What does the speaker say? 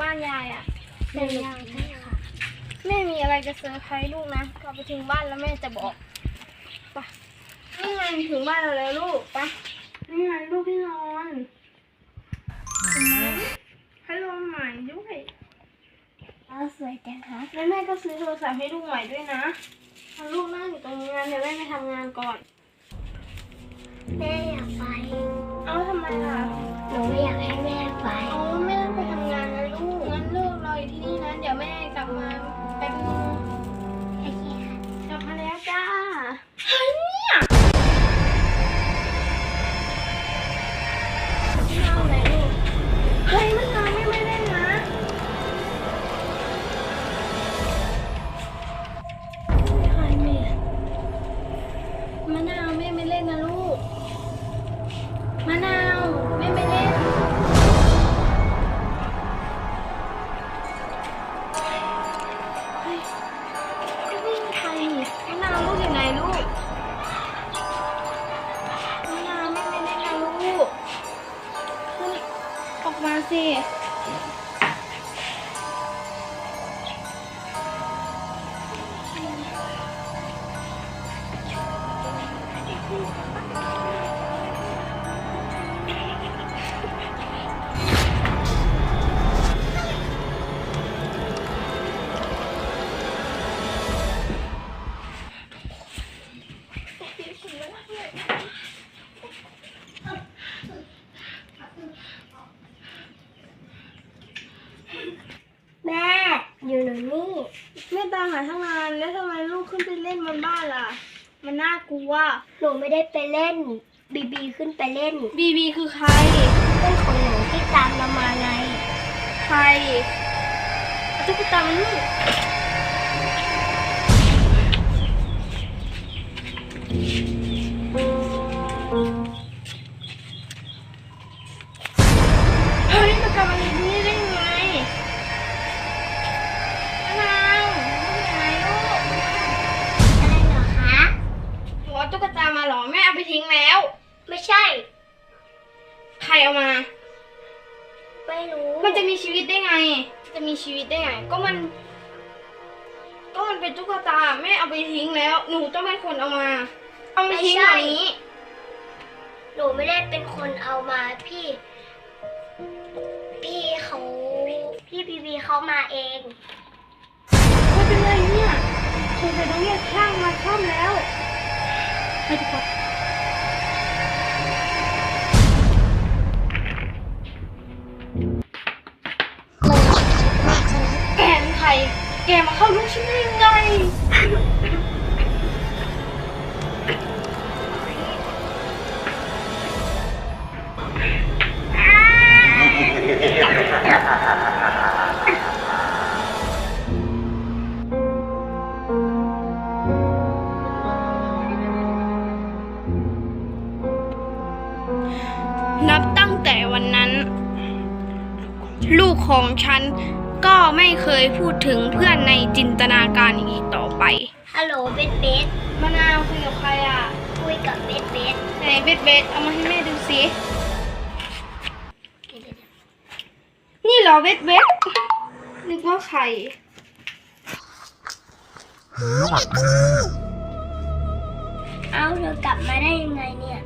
บ้านยายอะเป็นยังไงค่ะแม่มีอะไรจะเซอร์ไพรส์ลูกนะกลับไปถึงบ้านแล้วแม่จะบอกไปนี่ไงถึงบ้านเราแล้วลูกไปนี่ไงลูกพี่นอนให้ลมใหม่ด้วยเอาสวยจังคะแล้วแม่ก็ซื้อโทรศัพท์ให้ลูกใหม่ด้วยนะเอาลูกนั่งอยู่ตรงนี้นะเดี๋ยวแม่ไปทำงานก่อนแม่อยากไป เอาทำไมล่ะหนูไม่อยากให้ ม อยู่หนูนี่แม่ตามหาทั้งนานแล้วทำไมลูกขึ้นไปเล่นบนบ้านล่ะ มันน่ากลัวหนูไม่ได้ไปเล่น บีบีขึ้นไปเล่นบีบีคือใคร เพื่อนของหนูที่ตามเรามาไง ใครเอาตุ๊กตามันนี่เม่รู้มันจะมีชีวิตได้ไง จะมีชีวิตได้ไง ก็มัน ก็มันเป็นตุ๊กตาแม่เอาไปทิ้งแล้ว หนูต้องเป็นคนเอามา เอาไปทิ้งแบบนี้ หนูไม่ได้เป็นคนเอามาพี่ พี่เขาพี่บีบีเขามาเองไม่เป็นไรเนี่ยคงจะต้องเรียกช่างมาซ่อมแล้วไปดีกว่า ลูกของฉันก็ไม่เคยพูดถึงเพื่อนในจินตนาการอีกต่อไป ฮัลโหลเบสเบสมะนาวคุยกับใครอะ คุยกับเบสเบสไหนเบสเบสเอามาให้แม่ดูสินี่เหรอเบสเบสนึกว่าใครเอ้าเธอกลับมาได้ยังไงเนี่ย